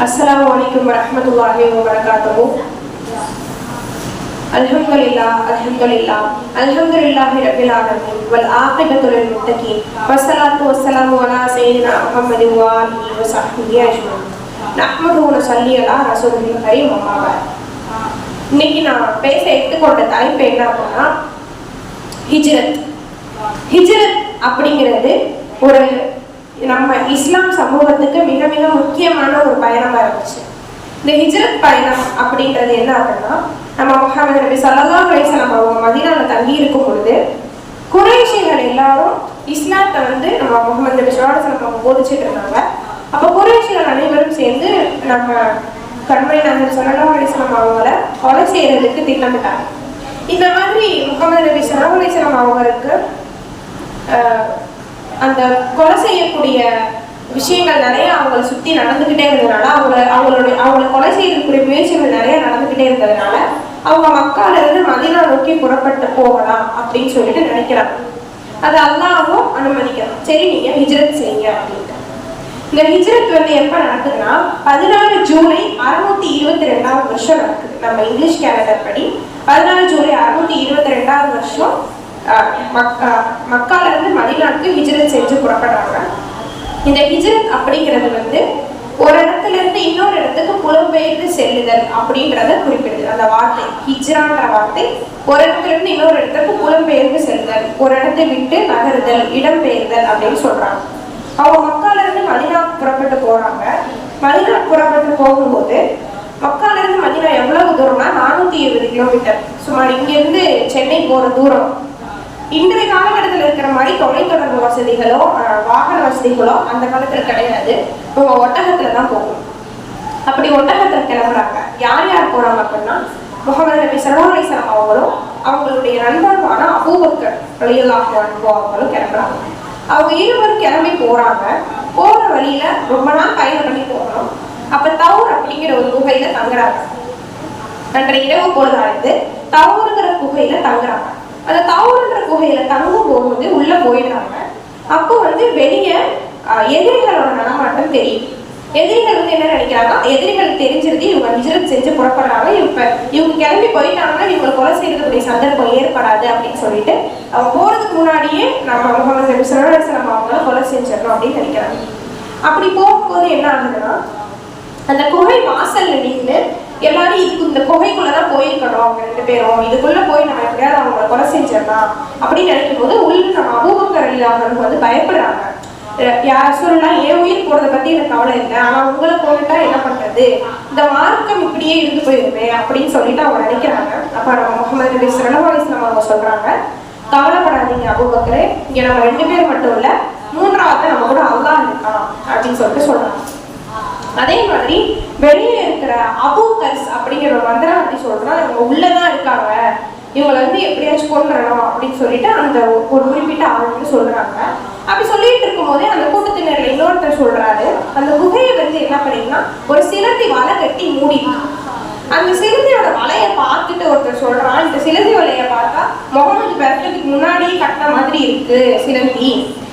السلام عليكم ورحمة الله وبركاته الحمد لله الحمد لله الحمد لله رب العالمين والعاقبة للمتقين والصلاة والسلام على سيدنا محمد وآله وصحبه أجمعين نحمده ونصلي على رسوله الكريم وما بعد இன்னைக்கு நான் பேச எடுத்துக்கொண்ட தலைப்பு என்ன அப்படின்னா ஹிஜ்ரத் ஹிஜ்ரத் அப்படிங்கிறது ஒரு நம்ம இஸ்லாம் சமூகத்துக்கு மிக மிக முக்கியமான ஒரு பயணமா இருந்துச்சு. இந்த ஹிஜ்ரத் பயணம் அப்படின்றது என்ன அப்படின்னா நம்ம முகமது நபி சல்லா அலைஹி வஸல்லம் அவங்க தங்கி இருக்கும் பொழுது குறைஷிகள் எல்லாரும் இஸ்லாத்தை வந்து நம்ம முகமது நபி ஸல்லல்லாஹு அவங்க போதிச்சுட்டு இருந்தாங்க. அப்போ குறைஷிகள் அனைவரும் சேர்ந்து நம்ம கண்மணி நபர் சல்லா அலைஹி அவங்கள கொலை செய்யறதுக்கு திட்டமிட்டாங்க. இந்த மாதிரி முகமது நபி ஸல்லல்லாஹு அலைஹி அவங்களுக்கு ஆஹ், அந்த கொலை செய்யக்கூடிய விஷயங்கள் நிறைய அவங்கள சுத்தி நடந்துகிட்டே இருந்ததுனால அவங்கள அவங்களுடைய அவங்கள கொலை செய்யக்கூடிய முயற்சிகள் நிறைய நடந்துகிட்டே இருந்ததுனால அவங்க மக்கால இருந்து மதினா நோக்கி புறப்பட்டு போகலாம் அப்படின்னு சொல்லிட்டு நினைக்கிறாங்க. அது அல்லாவும் அனுமதிக்கலாம் சரி நீங்க ஹிஜ்ரத் செய்யுங்க அப்படின்ட்டு. இந்த ஹிஜ்ரத் வந்து எப்ப நடக்குதுன்னா பதினாறு ஜூலை அறுநூத்தி இருபத்தி ரெண்டாவது வருஷம் நடக்குது. நம்ம இங்கிலீஷ் கேலண்டர் படி பதினாறு ஜூலை அறுநூத்தி இருபத்தி ரெண்டாவது வருஷம் ஆஹ், மக்- மக்கால இருந்து மதினாவுக்கு ஹிஜ்ரத் செஞ்சு புறப்படுறாங்க இந்த ஹிஜ்ரத் அப்படிங்கிறது வந்து ஒரு இடத்துல இருந்து இன்னொரு இடத்துக்கு புலம்பெயர்ந்து செல்லுதல் அப்படின்றத குறிப்பிடுது. அந்த வார்த்தை ஹிஜ்ரான்ற வார்த்தை ஒரு இடத்துல இருந்து இன்னொரு இடத்துக்கு புலம்பெயர்ந்து செல்லுதல் ஒரு இடத்தை விட்டு நகருதல் இடம்பெயர்தல் அப்படின்னு சொல்றாங்க. அவங்க மக்கால இருந்து மதினாவுக்கு புறப்பட்டு போறாங்க. மதினாவுக்கு புறப்பட்டு போகும்போது மக்கால இருந்து மதினா எவ்வளவு தூரம்னா நானூத்தி இருபது கிலோமீட்டர். சுமார் இங்க இருந்து சென்னை போற தூரம். இன்றைய காலகட்டத்தில் இருக்கிற மாதிரி தொலைத்தொடர்பு வசதிகளோ வாகன வசதிகளோ அந்த காலத்துல கிடையாது. உங்க ஒட்டகத்துல தான் போகும். அப்படி ஒட்டகத்துல கிளம்புறாங்க. யார் யார் போறாங்க அப்படின்னா முகமது நபி சல்லல்லாஹு அவங்களும் அவங்களுடைய நண்பர்களான அபூபக்கர் ரலியல்லாஹு அன்ஹு அவங்களும் கிளம்புறாங்க. அவங்க இருவரும் கிளம்பி போறாங்க. போற வழியில ரொம்ப நாள் பயணம் பண்ணி போகணும். அப்ப தவுர் அப்படிங்கிற ஒரு குகையில தங்குறாங்க. அன்றைய இரவு அழைத்து தவுருங்கிற குகையில தங்குறாங்க. அந்த தவுருன்ற குகையில தங்கும் போகும்போது உள்ள போயிடுறாங்க. அப்போ வந்து வெளியே எதிரிகளோட நடமாட்டம் தெரியும் எதிரிகள் வந்து என்ன நினைக்கிறாங்க? எதிரிகள் தெரிஞ்சிருந்து இவங்க ஹிஜ்ரத் செஞ்சு புறப்படுறாங்க. இப்ப இவங்க கிளம்பி போயிட்டாங்கன்னா இவங்களை கொலை செய்யறதுக்குரிய சந்தர்ப்பம் ஏற்படாது அப்படின்னு சொல்லிட்டு அவங்க போறதுக்கு முன்னாடியே நம்ம முகமது நபி ஸல்லல்லாஹு அவங்கள கொலை செஞ்சிடணும் அப்படின்னு நினைக்கிறாங்க. அப்படி போகும்போது என்ன ஆகுதுன்னா அந்த குகை வாசல்ல நின்று எல்லாரும் இதுக்கு இந்த குகைக்குள்ளதான் போயிருக்கணும் அவங்க ரெண்டு பேரும். இதுக்குள்ள போய் நம்ம எப்படியாவது அவங்கள கொலை செஞ்சிடலாம் அப்படின்னு நினைக்கும் போது உள்ள நம்ம அபூபக்கர் இல்லாதவங்க வந்து பயப்படுறாங்க. யார் சொல்லலாம் என் உயிர் போறதை பத்தி எனக்கு கவலை இல்லை. ஆனா உங்களை போட்டுட்டா என்ன பண்றது? இந்த மார்க்கம் இப்படியே இருந்து போயிருமே அப்படின்னு சொல்லிட்டு அவங்க நினைக்கிறாங்க. அப்ப நம்ம முகமது நபி ஸல்லல்லாஹு அலைஹி அவங்க சொல்றாங்க கவலைப்படாதீங்க அபூபக்கரே. இங்க நம்ம ரெண்டு பேர் மட்டும் இல்ல மூன்றாவது நம்ம கூட அல்லாஹ் இருக்கான் அப்படின்னு சொல்லிட்டு சொல்றாங்க. அதே மாதிரி வெளியே இருக்கிற அபூகர்ஸ் அப்படிங்கிற ஒரு மந்திரவாதி சொல்றா இவங்க உள்ளதான் இருக்காங்க. இவங்களை வந்து எப்படியாச்சும் கொண்டுறணும் அப்படின்னு சொல்லிட்டு அந்த ஒரு குறிப்பிட்ட ஆள் வந்து சொல்றாங்க. அப்படி சொல்லிட்டு இருக்கும்போதே அந்த கூட்டத்தினர்ல இன்னொருத்தர் சொல்றாரு. அந்த குகையை வந்து என்ன பண்ணீங்கன்னா ஒரு சிலந்தி வலை கட்டி மூடி அந்த சிலந்தியோட வலையை பார்த்துட்டு ஒருத்தர் சொல்றான் இந்த சிலந்தி வலையை பார்த்தா முகமது பிறக்கிறதுக்கு முன்னாடியே கட்டின மாதிரி இருக்கு சிலந்தி.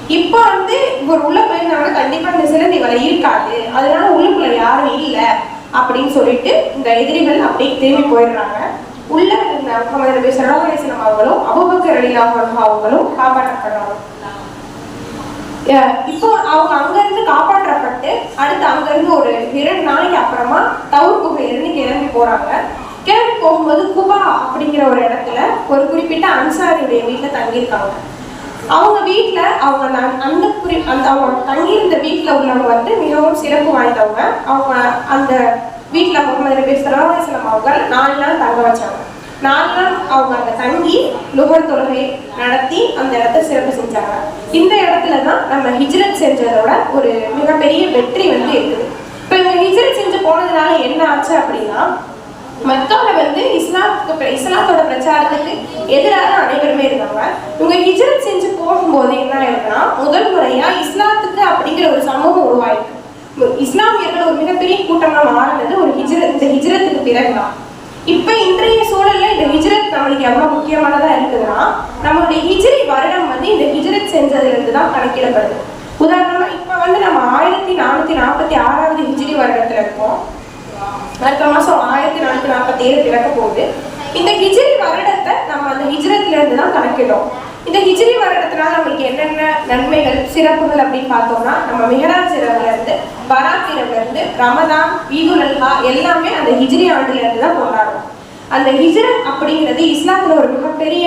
இப்போ வந்து இவர் உள்ள போயிருந்தாங்கன்னா கண்டிப்பா இந்த சிலந்தி வலை இருக்காது. அதனால உள்ளுக்குள்ள யாரும் இல்ல அப்படின்னு சொல்லிட்டு இந்த எதிரிகள் அப்படியே திரும்பி போயிடுறாங்க. உள்ள இருந்த முகமது நபி ஸல்லல்லாஹு அவங்களும் அவங்களும் காப்பாற்றப்படுறாங்க. அஹ் இப்போ அவங்க அங்கிருந்து காப்பாற்றப்பட்டு அடுத்து அங்கிருந்து ஒரு இரண்டு நாளைக்கு அப்புறமா தவுர் குகையிலிருந்து கிளம்பி போறாங்க. கிளம்பி போகும்போது குபா அப்படிங்கிற ஒரு இடத்துல ஒரு குறிப்பிட்ட அன்சாரியுடைய வீட்டுல தங்கியிருக்காங்க. அவங்க வீட்டில் அவங்க அந்த- புரி குறி அந்த அவங்க தங்கியிருந்த வீட்டில் உள்ளவங்க வந்து மிகவும் சிறப்பு வாய்ந்தவங்க. அவங்க அந்த வீட்டில் முகமது நபி ஸல்லல்லாஹு அவங்க நாலு நாள் தங்க வச்சாங்க. நாலு நாள் அவங்க அங்க தங்கி நுகர் தொழுகை நடத்தி அந்த இடத்த சிறப்பு செஞ்சாங்க. இந்த இடத்துல தான் நம்ம ஹிஜ்ரத் செஞ்சதோட ஒரு மிகப்பெரிய வெற்றி வந்து இருக்குது. இப்போ இவங்க ஹிஜ்ரத் செஞ்சு போனதுனால என்ன ஆச்சு அப்படின்னா மக்கால வந்து இஸ்லாத்துக்கு பிர- இஸ்லாத்தோட பிரச்சாரத்துக்கு எதிராக அனைவருமே இருந்தாங்க இவங்க ஹிஜரத் செஞ்சு போகும்போது என்ன ஆயிருக்குன்னா முதல் முறையா இஸ்லாத்துக்கு அப்படிங்கிற ஒரு சமூகம் உருவாயிருக்கு. இஸ்லாமியர்கள் ஒரு மிகப்பெரிய கூட்டமா மாறினது ஒரு ஹிஜரத் இந்த ஹிஜ்ரத்துக்கு பிறகுதான். இப்ப இன்றைய சூழல்ல இந்த ஹிஜ்ரத் நம்மளுக்கு எவ்வளவு முக்கியமானதா இருக்குதுன்னா நம்மளுடைய ஹிஜ்ரி வருடம் வந்து இந்த ஹிஜ்ரத் செஞ்சதுல இருந்து தான் கணக்கிடப்படுது. உதாரணமா இப்ப வந்து நம்ம ஆயிரத்தி நானூத்தி நாற்பத்தி ஆறாவது ஹிஜ்ரி வருடத்துல இருக்கோம். அடுத்த மாசம் ஆயிரத்தி நானூத்தி நாற்பத்தி ஏழு பிறக்க போகுது. இந்த ஹிஜ்ரி வருடத்தை நம்ம அந்த ஹிஜ்ரத்துல இருந்து தான் கணக்கிடும் இந்த ஹிஜ்ரி வருடத்தினால நம்மளுக்கு என்னென்ன நன்மைகள் சிறப்புகள் அப்படின்னு பார்த்தோம்னா நம்ம மிகராஜ் இரவுல இருந்து பராத் இரவுல இருந்து ரமதான் ஈதுலல்ஹா எல்லாமே அந்த ஹிஜ்ரி ஆண்டுல இருந்து தான் கொண்டாடுறோம். அந்த ஹிஜ்ரத் அப்படிங்கிறது இஸ்லாத்துல ஒரு மிகப்பெரிய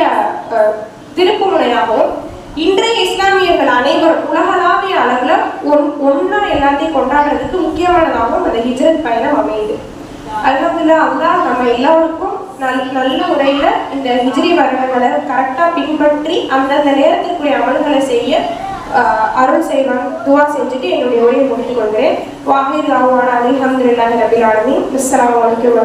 அஹ், திருப்புமுனையாகவும் இன்றைய இஸ்லாமியர்கள் அனைவரும் உலகளாவிய அளவுல ஒன் ஒன்னா எல்லாத்தையும் கொண்டாடுறதுக்கு முக்கியமானதாகவும் அந்த ஹிஜ்ரத் பயணம் அமையுது. அல்ஹம்துலில்லாஹ் அல்லா நம்ம எல்லாருக்கும் நல் நல்ல முறையில இந்த ஹிஜ்ரி வரவங்களை கரெக்டா பின்பற்றி அந்தந்த நேரத்திற்குரிய அமல்களை செய்ய ஆஹ், அருள் செய்வான் துவா செஞ்சுட்டு என்னுடைய உரையை முடித்துக் கொள்கிறேன். வாஹிர் ராவான அலி இல்லாத ரபில் ஆலமீன். அஸ்ஸலாமு அலைக்கும்